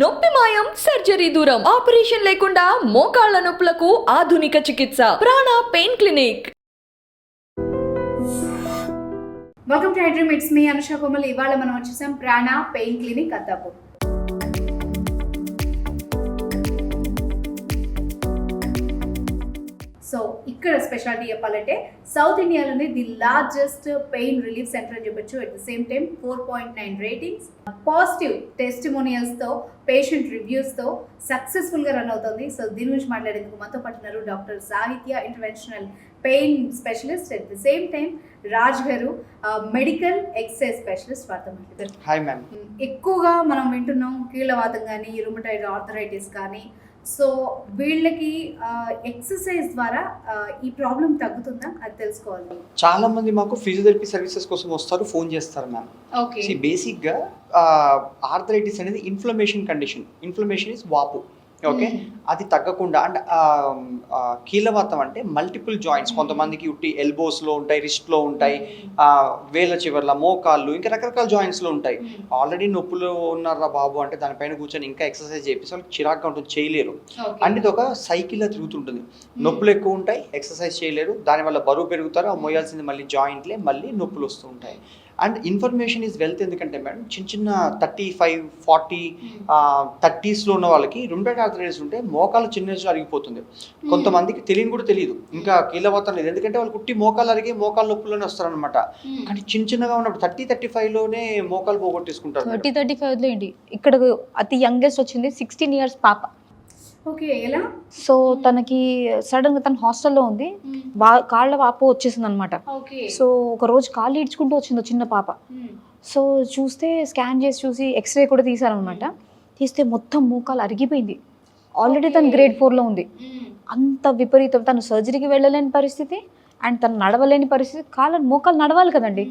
నొప్పి మాయం సర్జరీ దూరం ఆపరేషన్ లేకుండా మోకాళ్ళ నొప్పులకు ఆధునిక చికిత్స Prana pain clinic. Welcome to it's me Anusha Komal ఇవాళ మనం వచ్చేసాం Prana pain clinic Attapur so ఇక్కడ స్పెషాలిటీ చెప్పాలంటే సౌత్ ఇండియాలోనే the largest pain relief centre అని చెప్పొచ్చు. At the same time four point nine ratings positive టెస్టిమోనియల్స్తో patient రివ్యూస్తో సక్సెస్ఫుల్గా రన్ అవుతుంది. సో దీని గురించి మాట్లాడేందుకు మనతో పట్టున్నారు doctor Sahithya interventional pain specialist. At the same time Raj గారు మెడికల్ ఎక్సైజ్ స్పెషలిస్ట్ వార్త మాట్లాడారు. ఎక్కువగా మనం వింటున్నాం కీళ్ళవాతం కానీ రుమటైడ్ ఆర్థరైటిస్ కానీ సో వీళ్ళకి ఎక్సర్సైజ్ ద్వారా ఈ ప్రాబ్లం తగ్గుతుందా? అది తెలుసుకోవాలి. చాలా మంది మాకు ఫిజియోథెరపీ సర్వీసెస్ కోసం వస్తారు ఫోన్ చేస్తారు మ్యామ్ ఓకే బేసిక్గా ఆర్థరైటిస్ అనేది ఇన్ఫ్లమేషన్ కండిషన్ ఇన్ఫ్లమేషన్ ఇస్ వాపు. ఓకే? అది తగ్గకుండా అంటే కీలవాతం అంటే మల్టిపుల్ జాయింట్స్ కొంతమందికి ఉట్టి ఎల్బోస్లో ఉంటాయి రిస్ట్లో ఉంటాయి వేళ్ళ చివర్ల మోకాళ్ళు ఇంకా రకరకాల జాయింట్స్లో ఉంటాయి. ఆల్రెడీ నొప్పులు ఉన్నారా బాబు అంటే దానిపైన కూర్చొని ఇంకా ఎక్సర్సైజ్ చేపిస్తే వాళ్ళకి చిరాగ్గా ఉంటుంది చేయలేరు. అంటే ఇది ఒక సైకిల్లా తిరుగుతుంటుంది. నొప్పులు ఎక్కువ ఉంటాయి ఎక్సర్సైజ్ చేయలేరు. దానివల్ల బరువు పెరుగుతారు ఆ మోయాల్సింది మళ్ళీ జాయింట్లే మళ్ళీ నొప్పులు వస్తూ ఉంటాయి. అండ్ ఇన్ఫర్మేషన్ ఈజ్ వెల్త్ ఎందుకంటే మేడం చిన్న చిన్న థర్టీ ఫైవ్ ఫార్టీ థర్టీస్లో ఉన్న వాళ్ళకి రుండెడ్ ఆర్థరైటిస్ ఉంటే మోకాలు చిన్న అరిగిపోతుంది. కొంతమందికి తెలియని కూడా తెలియదు. ఇంకా కీలవతం లేదు. ఎందుకంటే వాళ్ళు కుట్టి మోకాలు అరిగి మోకాలు నొప్పులోనే వస్తారనమాట కానీ చిన్న చిన్నగా ఉన్నప్పుడు థర్టీ థర్టీ ఫైవ్లోనే మోకాలు పోగొట్టేసుకుంటారు థర్టీ. థర్టీ ఫైవ్లో ఏంటి? ఇక్కడ అతి యంగెస్ట్ వచ్చింది సిక్స్టీన్ ఇయర్స్ పాప. సో తనకి సడన్గా తన హాస్టల్లో ఉంది. కాళ్ళ వాపు వచ్చేసింది అనమాట సో ఒక రోజు కాళ్ళు ఇడ్చుకుంటూ వచ్చింది చిన్న పాప. సో చూస్తే స్కాన్ చేసి చూసి ఎక్స్రే కూడా తీశారనమాట. తీస్తే మొత్తం మోకాలు అరిగిపోయింది. ఆల్రెడీ తను. గ్రేడ్ ఫోర్లో ఉంది. అంత విపరీతం. తను సర్జరీకి వెళ్ళలేని పరిస్థితి అండ్ తను నడవలేని పరిస్థితి. కాళ్ళ మోకాలు నడవాలి కదండి.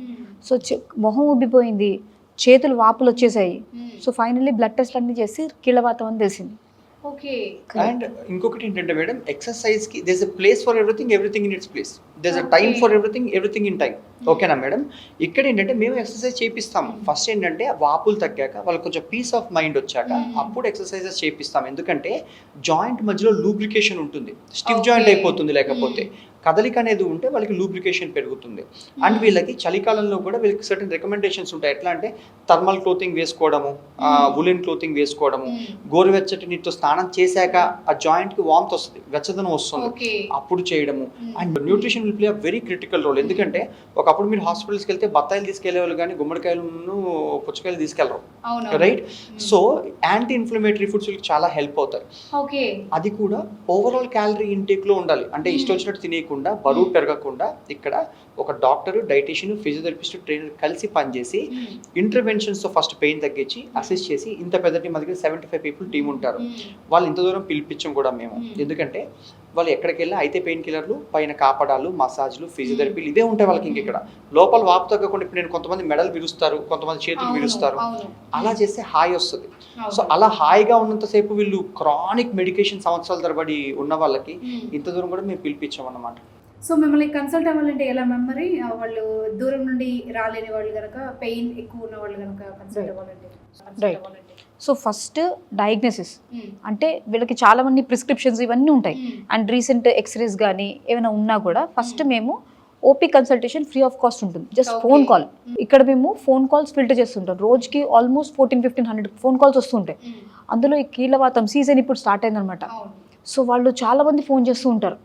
సో మొహం ఉబ్బిపోయింది చేతులు వాపులు వచ్చేసాయి. సో ఫైనల్లీ బ్లడ్ టెస్ట్ అన్ని చేసి కీళ్ళవాతం అని తెలిసింది. ఓకే అండ్ ఇంకొకటి ఏంటంటే madam ఎక్సర్సైజ్కి there's a place for everything everything in its place there's a time. For everything everything in time ఓకేనా మేడం ఇక్కడ ఏంటంటే మేము ఎక్సర్సైజ్ చేపిస్తాం ఫస్ట్ ఏంటంటే వాపులు తగ్గాక వాళ్ళకి కొంచెం పీస్ ఆఫ్ మైండ్ వచ్చాక Mm. అప్పుడు ఎక్సర్సైజెస్ చేపిస్తాం ఎందుకంటే జాయింట్ మధ్యలో లూబ్రికేషన్ ఉంటుంది. స్టిఫ్. జాయింట్ అయిపోతుంది లేకపోతే. కదలిక అనేది ఉంటే వాళ్ళకి లూబ్రికేషన్ పెరుగుతుంది. అండ్ వీళ్ళకి చలికాలంలో కూడా వీళ్ళకి సర్టన్ రికమెండేషన్స్ ఉంటాయి. ఎట్లా అంటే థర్మల్ క్లోతింగ్ వేసుకోవడము. ఉలెన్ క్లోతింగ్ వేసుకోవడము గోరువెచ్చటి నీటితో స్నానం చేశాక ఆ జాయింట్కి వామ్త్ వస్తుంది వెచ్చదనం వస్తుంది. అప్పుడు చేయడము. And nutrition will play a very critical role ఎందుకంటే ఒకప్పుడు మీరు హాస్పిటల్స్కి వెళ్తే బత్తాయిలు తీసుకెళ్ళేవాళ్ళు కానీ గుమ్మడికాయలను పుచ్చకాయలు తీసుకెళ్ళరు. అవును right so anti inflammatory foods చాలా హెల్ప్ అవుతాయి. అది కూడా ఓవరాల్ క్యాలరీ ఇంటేక్లో ఉండాలి. అంటే Mm. ఇష్టం వచ్చినట్టు తినేయకుండా బరువు పెరగకుండా ఇక్కడ ఒక డాక్టర్ డైటీషియన్ ఫిజియోథెరపిస్ట్ ట్రైనర్ కలిసి పనిచేసి ఇంటర్వెన్షన్స్తో ఫస్ట్ పెయిన్ తగ్గించి అసిస్ట్ చేసి ఇంత పెద్ద టీం దగ్గర సెవెంటీ ఫైవ్ పీపుల్ టీం ఉంటారు. వాళ్ళు ఇంత దూరం పిలిపించం కూడా మేము. ఎందుకంటే వాళ్ళు ఎక్కడికి వెళ్ళినా అయితే పెయిన్ కిల్లర్లు పైన కాపడాలు మసాజ్లు ఫిజియోథెరపీలు ఇవే ఉంటాయి వాళ్ళకి ఇంక ఇక్కడ లోపల వాపు తగ్గకుండా ఇప్పుడు నేను కొంతమంది మెడలు విరుస్తారు కొంతమంది చేతులు విరుస్తారు అవును అలా చేస్తే హాయి వస్తుంది. సో అలా హాయిగా ఉన్నంతసేపు వీళ్ళు క్రానిక్ మెడికేషన్ సంవత్సరాల తరబడి ఉన్న వాళ్ళకి. ఇంత దూరం కూడా మేము పిలిపించాం అన్నమాట సో మిమ్మల్ని కన్సల్ట్ అవ్వాలంటే ఎలా మెమరీ వాళ్ళు దూరం నుండి రాలేని వాళ్ళు కనుక పెయిన్ ఎక్కువ ఉన్న వాళ్ళు కనుక కన్సల్ట్. అవ్వాలంటే. So first diagnosis. మ్మ్. అంటే వీళ్ళకి చాలా మంది ప్రిస్క్రిప్షన్స్ ఇవన్నీ ఉంటాయి. మ్మ్. అండ్ రీసెంట్ ఎక్స్రేస్ కానీ ఏమైనా ఉన్నా కూడా ఫస్ట్ మేము OP consultation free of cost ఉంటుంది. జస్ట్. Phone call. ఇక్కడ మేము ఫోన్ కాల్స్ ఫిల్టర్ చేస్తుంటాం. రోజుకి almost fourteen fifteen hundred phone calls వస్తుంటాయి. అందులో ఈ కీళ్ళవాతం సీజన్ ఇప్పుడు స్టార్ట్ అయిందనమాట సో వాళ్ళు చాలా మంది ఫోన్ చేస్తూ ఉంటారు.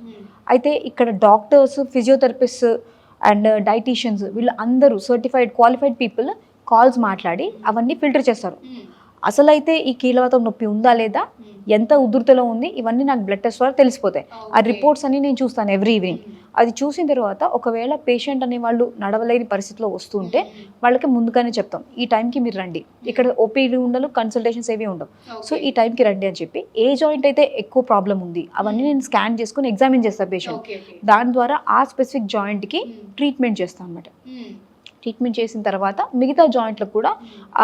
అయితే ఇక్కడ డాక్టర్స్ ఫిజియోథెరపిస్ట్ అండ్ డైటీషియన్స్ వీళ్ళు అందరూ సర్టిఫైడ్ క్వాలిఫైడ్ పీపుల్ కాల్స్ మాట్లాడి అవన్నీ ఫిల్టర్ చేస్తారు. మ్మ్. అసలైతే ఈ కీలవాతం నొప్పి ఉందా లేదా మ్మ్. ఎంత ఉధృతలో ఉంది ఇవన్నీ నాకు బ్లడ్ టెస్ట్ ద్వారా తెలిసిపోతాయి ఆ. రిపోర్ట్స్ అన్ని నేను చూస్తాను ఎవ్రీ ఈవినింగ్ మ్మ్. అది చూసిన తర్వాత ఒకవేళ పేషెంట్ అనే వాళ్ళు నడవలేని పరిస్థితిలో వస్తుంటే వాళ్ళకి ముందుగానే చెప్తాం ఈ టైంకి మీరు రండి ఇక్కడ ఓపీలు ఉండదు కన్సల్టేషన్స్ ఏవి ఉండవు సో. ఈ టైంకి రండి అని చెప్పి ఏ జాయింట్ అయితే ఎక్కువ ప్రాబ్లం ఉంది అవన్నీ నేను స్కాన్ చేసుకుని ఎగ్జామిన్ చేస్తాను పేషెంట్ దాని ద్వారా ఆ స్పెసిఫిక్ జాయింట్కి. ట్రీట్మెంట్ చేస్తాను అనమాట. ట్రీట్మెంట్ చేసిన తర్వాత మిగతా జాయింట్లకు కూడా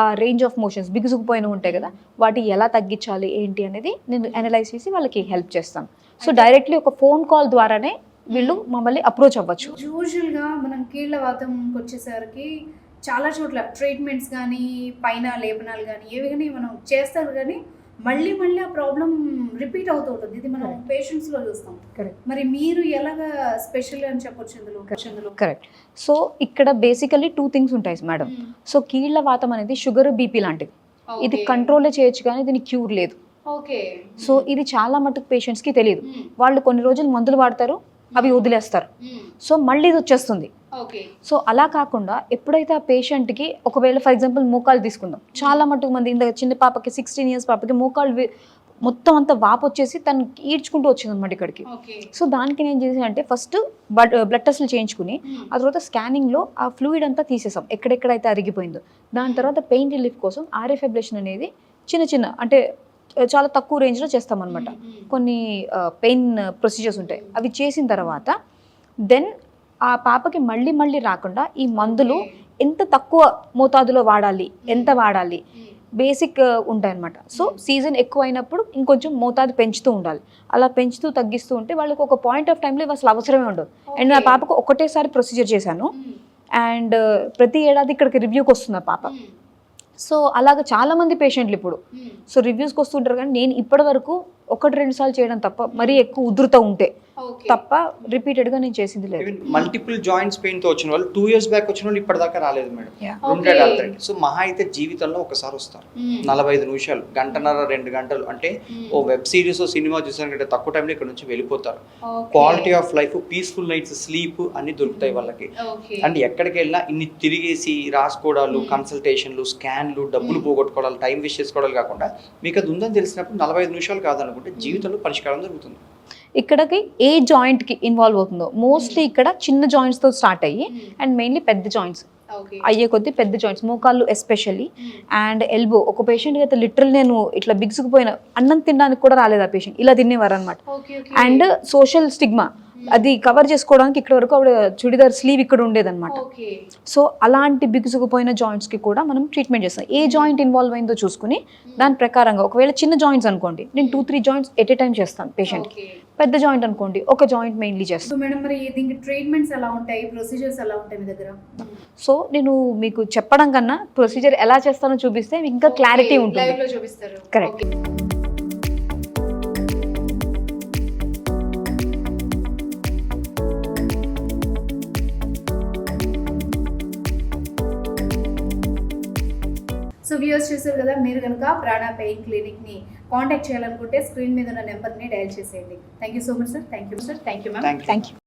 ఆ రేంజ్ ఆఫ్ మోషన్స్ బిగుసుకుపోయిన ఉంటాయి కదా వాటి ఎలా తగ్గించాలి ఏంటి అనేది నేను అనలైజ్ చేసి వాళ్ళకి హెల్ప్ చేస్తాను. సో డైరెక్ట్లీ ఒక ఫోన్ కాల్ ద్వారానే వీళ్ళు మమ్మల్ని అప్రోచ్ అవ్వచ్చు. యూజువల్గా మనం కీళ్ళ వాతంకి వచ్చేసరికి చాలా చోట్ల ట్రీట్మెంట్స్ కానీ పైన లేపనాలు కానీ ఏవి కానీ మనం చేస్తారు కానీ మళ్ళీ మళ్ళీ ఆ ప్రాబ్లం రిపీట్ అవుతూ ఉంటుంది. ఇది మనం. పేషెంట్స్లో చూస్తాం. Correct. మరి మీరు ఎలాగా స్పెషల్ అని చెప్పొచ్చు ఇందులో? ఇందులో? కరెక్ట్ సో ఇక్కడ బేసికలీ టూ థింగ్స్ ఉంటాయి మేడం సో కీళ్ళ వాతం అనేది షుగర్ బీపీ లాంటిది. ఇది కంట్రోలే చేయొచ్చు కానీ దీని క్యూర్ లేదు. ఓకే సో ఇది చాలా మటుకు పేషెంట్స్కి తెలియదు వాళ్ళు కొన్ని రోజులు మందులు వాడతారు అవి వదిలేస్తారు. సో మళ్ళీ ఇది వచ్చేస్తుంది. సో అలా కాకుండా ఎప్పుడైతే ఆ పేషెంట్కి ఒకవేళ ఫర్ ఎగ్జాంపుల్ మోకాలు తీసుకుందాం. చాలా మటుకు మంది ఇంత చిన్న పాపకి సిక్స్టీన్ ఇయర్స్ పాపకి మోకాలు మొత్తం అంతా వాపు వచ్చేసి తను ఈడ్చుకుంటూ వచ్చింది అనమాట ఇక్కడికి సో దానికి నేను చేసి అంటే ఫస్ట్ బ్లడ్ బ్లడ్ టెస్ట్లు చేయించుకుని ఆ తర్వాత స్కానింగ్లో ఆ ఫ్లూయిడ్ అంతా తీసేసాం. ఎక్కడెక్కడైతే అరిగిపోయిందో. దాని తర్వాత పెయిన్ రిలీఫ్ కోసం ఆర్ఎఫ్ అబ్లేషన్ అనేది చిన్న చిన్న అంటే చాలా తక్కువ రేంజ్లో చేస్తామన్నమాట. కొన్ని పెయిన్ ప్రొసీజర్స్ ఉంటాయి. అవి చేసిన తర్వాత దెన్ ఆ పాపకి మళ్ళీ మళ్ళీ రాకుండా ఈ మందులు ఎంత తక్కువ మోతాదులో వాడాలి ఎంత వాడాలి బేసిక్ ఉంటాయి అనమాట సో సీజన్ ఎక్కువ అయినప్పుడు ఇంకొంచెం మోతాదు పెంచుతూ ఉండాలి. అలా పెంచుతూ తగ్గిస్తూ ఉంటే వాళ్ళకి ఒక పాయింట్ ఆఫ్ టైంలో ఇవి అసలు అవసరమే ఉండదు. అండ్ నా పాపకు ఒకటేసారి ప్రొసీజర్ చేశాను. అండ్ ప్రతి ఏడాది ఇక్కడికి రివ్యూకి వస్తుంది ఆ పాప. సో అలాగ చాలా మంది పేషెంట్లు ఇప్పుడు. సో రివ్యూస్కి వస్తుంటారు కానీ నేను ఇప్పటి వరకు ఒకటి రెండు సార్లు చేయడం తప్ప మరీ ఎక్కువ ఉధృత ఉంటే. తప్ప రిపీటెడ్గా నేను చేసింది లేదు. మల్టిపుల్ జాయింట్స్ పెయిన్తో వచ్చిన వాళ్ళు టూ ఇయర్స్ బ్యాక్ వచ్చిన వాళ్ళు ఇప్పటిదాకా రాలేదు మేడం. సో మహా అయితే జీవితంలో ఒకసారి వస్తారు. నలభై ఐదు నిమిషాలు గంటన్నర రెండు గంటలు. అంటే ఓ వెబ్ సిరీస్ సినిమా చూసాను కంటే తక్కువ టైంలో ఇక్కడ నుంచి వెళ్ళిపోతారు. Quality of life peaceful nights sleep అన్ని దొరుకుతాయి వాళ్ళకి. అండ్ ఎక్కడికి వెళ్ళినా ఇన్ని తిరిగేసి రాసుకోవడాలు కన్సల్టేషన్లు స్కాన్లు డబ్బులు పోగొట్టుకోవడాలు టైం వేస్ట్ చేసుకోవడాలు కాకుండా మీకు అది ఉందని తెలిసినప్పుడు నలభై ఐదు నిమిషాలు కాదనుకుంటే జీవితంలో పరిష్కారం జరుగుతుంది. ఇక్కడికి ఏ జాయింట్కి ఇన్వాల్వ్ అవుతుందో. మోస్ట్లీ ఇక్కడ చిన్న జాయింట్స్తో స్టార్ట్ అయ్యి అండ్ మెయిన్లీ పెద్ద జాయింట్స్ అయ్యే కొద్దీ పెద్ద జాయింట్స్ మోకాళ్ళు ఎస్పెషల్లీ అండ్ ఎల్బో ఒక పేషెంట్కి అయితే లిటరల్ నేను ఇట్లా బిగుసుకుపోయిన అన్నం తినడానికి కూడా రాలేదు ఆ పేషెంట్ ఇలా తినేవారు అనమాట అండ్ సోషల్ స్టిగ్మా అది కవర్ చేసుకోవడానికి ఇక్కడ వరకు ఆవిడ చుడిదార్ స్లీవ్ ఇక్కడ ఉండేదన్నమాట. సో అలాంటి బిగుసుకుపోయిన జాయింట్స్కి కూడా మనం ట్రీట్మెంట్ చేస్తాం. ఏ జాయింట్ ఇన్వాల్వ్ అయిందో చూసుకుని దాని ప్రకారంగా ఒకవేళ చిన్న జాయింట్స్ అనుకోండి. నేను two three joints at a time చేస్తాను పేషెంట్కి పెద్ద జాయింట్ అనుకోండి ఒక జాయింట్ మెయిన్లీ చేస్తాను సో మేడం మరి దీనికి ట్రీట్మెంట్స్ ఎలా ఉంటాయి ప్రొసీజర్స్ ఎలా ఉంటాయి మీ దగ్గర? సో నేను మీకు చెప్పడం కన్నా ప్రొసీజర్ ఎలా చేస్తానో చూపిస్తే ఇంకా క్లారిటీ ఉంటుంది. లో సో వ్యూస్ చూసారు కదా మీరు కనుక ప్రాణ పెయిన్ క్లినిక్ని కాంటాక్ట్ చేయాలనుకుంటే స్క్రీన్ మీద ఉన్న నెంబర్ని డయల్ చేసేయండి. Thank you so much sir thank you sir thank you ma'am thank you